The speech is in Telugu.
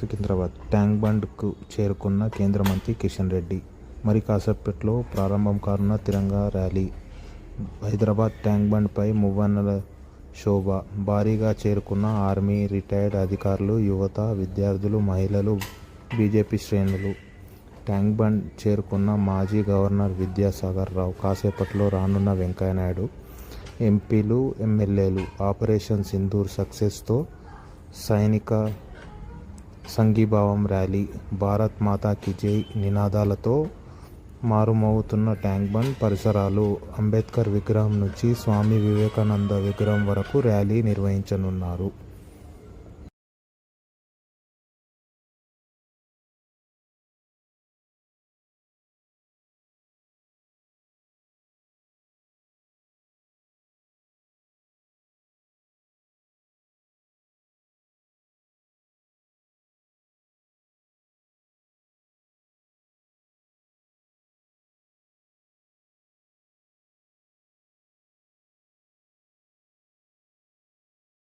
సికింద్రాబాద్ ట్యాంక్ బండ్కు చేరుకున్న కేంద్ర మంత్రి కిషన్ రెడ్డి. మరి కాసేపట్లో ప్రారంభం కానున్న తిరంగా ర్యాలీ. హైదరాబాద్ ట్యాంక్ బండ్పై మువ్వన్నెల శోభ. భారీగా చేరుకున్న ఆర్మీ రిటైర్డ్ అధికారులు యువత విద్యార్థులు మహిళలు బీజేపీ శ్రేణులు. ట్యాంక్ బండ్ చేరుకున్న మాజీ గవర్నర్ విద్యాసాగర్ రావు కాసేపట్లో రానున్న వెంకయ్యనాయుడు ఎంపీలు ఎమ్మెల్యేలు ఆపరేషన్ సింధూర్ సక్సెస్తో సైనిక సంఘీభావం ర్యాలీ భారత్ మాతాకి జై నినాదాలతో మారుమవుతున్న ట్యాంక్ బండ్ పరిసరాలు. అంబేద్కర్ విగ్రహం నుంచి స్వామి వివేకానంద విగ్రహం వరకు ర్యాలీ నిర్వహించనున్నారు.